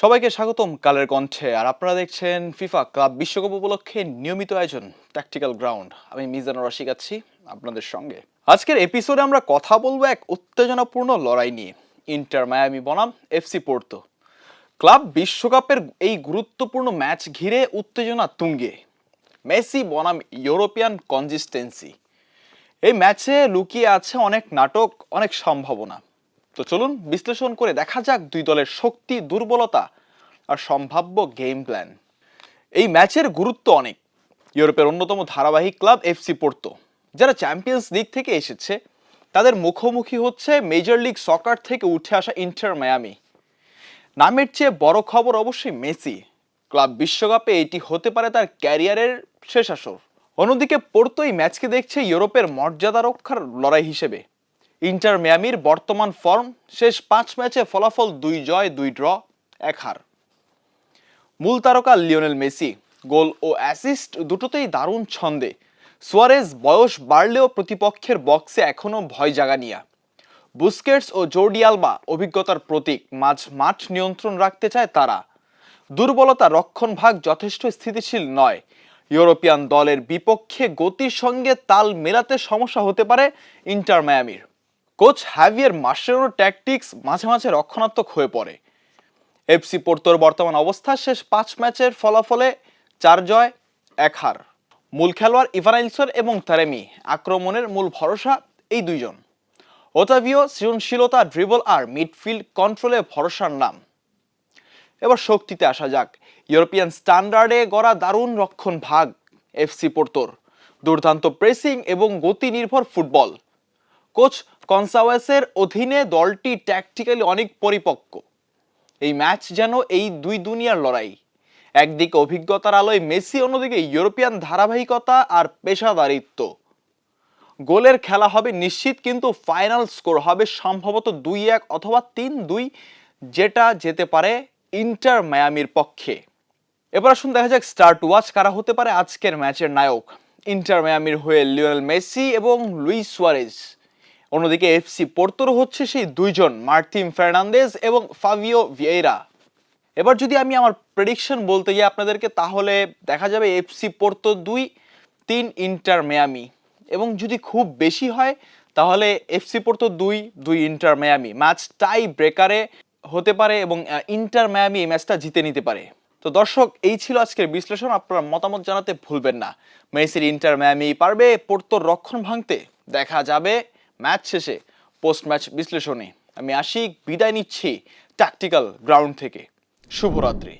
সবাইকে স্বাগতম কালের কণ্ঠে। আর আপনারা দেখছেন ফিফা ক্লাব বিশ্বকাপ উপলক্ষে নিয়মিত আয়োজন ট্যাকটিক্যাল গ্রাউন্ড আমি মিজানুর রশিক আছি আপনাদের সঙ্গে। আজকের এপিসোডে আমরা কথা বলব এক উত্তেজনাপূর্ণ লড়াই নিয়ে। ইন্টার মায়ামি বনাম, এফসি পোর্তো। ক্লাব বিশ্বকাপের এই গুরুত্বপূর্ণ ম্যাচ ঘিরে উত্তেজনা তুঙ্গে। মেসি বনাম, ইউরোপিয়ান কনসিস্টেন্সি এই ম্যাচে লুকিয়ে আছে অনেক নাটক, অনেক সম্ভাবনা। তো চলুন বিশ্লেষণ করে দেখা যাক দুই দলের শক্তি, দুর্বলতা আর সম্ভাব্য গেম প্ল্যান এই ম্যাচের গুরুত্ব অনেক। ইউরোপের অন্যতম ধারাবাহিক ক্লাব এফসি পোর্তো যারা চ্যাম্পিয়ন্স লিগ থেকে এসেছে, তাদের মুখোমুখি হচ্ছে মেজর লিগ সকার থেকে উঠে আসা ইন্টার মায়ামি নামের চেয়ে বড় খবর অবশ্যই মেসি। ক্লাব বিশ্বকাপে এটি হতে পারে তার ক্যারিয়ারের শেষ আসর অন্যদিকে পোর্তো এই ম্যাচকে দেখছে ইউরোপের মর্যাদা রক্ষার লড়াই হিসেবে। ইন্টার মিয়ামির বর্তমান ফর্ম, শেষ পাঁচ ম্যাচে ফলাফল দুই জয়, দুই ড্র, এক হার। মূল তারকা লিওনেল মেসি, গোল ও অ্যাসিস্ট দুটোতেই দারুণ ছন্দে। সুয়ারেজ বয়স বাড়লেও প্রতিপক্ষের বক্সে এখনও ভয় জাগানিয়া। বুস্কেটস ও জোর্ডি আলবা অভিজ্ঞতার প্রতীক, মাঝ মাঠ নিয়ন্ত্রণ রাখতে চায় তারা। দুর্বলতা রক্ষণ ভাগ যথেষ্ট স্থিতিশীল নয়। ইউরোপিয়ান দলের বিপক্ষে গতির সঙ্গে তাল মেলাতে সমস্যা হতে পারে ইন্টার মায়ামির। কোচ হ্যাভিয়ার মার্শেরোর ট্যাকটিক্স মাঝে মাঝে রক্ষণাত্মক হয়ে পড়ে। এফসি পোর্তোর বর্তমান অবস্থা, শেষ পাঁচ ম্যাচের ফলাফলে চার জয়, এক হার। মূল খেলোয়াড় ইভানাইলসন এবং তারেমি, আক্রমণের মূল ভরসা এই দুইজন। ওতাভিও সৃজনশীলতা ড্রিবল আর মিডফিল্ড কন্ট্রোলে ভরসার নাম। এবার শক্তিতে আসা যাক। ইউরোপিয়ান স্ট্যান্ডার্ডে গড়া দারুণ রক্ষণ ভাগ এফসি পোর্তোর। দুর্দান্ত প্রেসিং এবং গতি নির্ভর ফুটবল। কোচ কনসাওয়াসের অধীনে দলটি ট্যাকটিক্যালি অনেক পরিপক্ক। এই ম্যাচ যেন এই দুই দুনিয়ার লড়াই। একদিকে অভিজ্ঞতার আলোয় মেসি, অন্যদিকে ইউরোপিয়ান ধারাবাহিকতা আর পেশাদারিত্ব। গোলের খেলা হবে নিশ্চিত, কিন্তু ফাইনাল স্কোর হবে সম্ভবত দুই এক অথবা তিন দুই, যেটা যেতে পারে ইন্টার মায়ামির পক্ষে। এবার আসুন দেখা যাক স্টার্ট ওয়াচ কারা হতে পারে আজকের ম্যাচের নায়ক। ইন্টার মায়ামির হয়ে লিওনেল মেসি এবং লুইস সুয়ারেজ। অন্যদিকে এফসি পোর্তোর হচ্ছে সেই দুইজন মার্টিন ফার্নান্দেজ এবং ফাভিও ভিয়েরা এবার যদি আমি আমার প্রেডিকশন বলতে যাই আপনাদেরকে, তাহলে দেখা যাবে এফসি পোর্তো দুই, তিন ইন্টার মেয়ামি। এবং যদি খুব বেশি হয়, তাহলে এফসি পোর্তো দুই দুই ইন্টার মেয়ামি। ম্যাচ টাই ব্রেকারে হতে পারে এবং ইন্টার মেয়ামি এই ম্যাচটা জিতে নিতে পারে। তো দর্শক, এই ছিল আজকের বিশ্লেষণ। আপনারা মতামত জানাতে ভুলবেন না। মেসির ইন্টার মেয়ামি পারবে, পোর্তোর রক্ষণ ভাঙতে দেখা যাবে। ম্যাচ শেষে পোস্ট ম্যাচ বিশ্লেষণে আমি আশিক বিদায় নিচ্ছি ট্যাকটিক্যাল গ্রাউন্ড থেকে। শুভরাত্রি।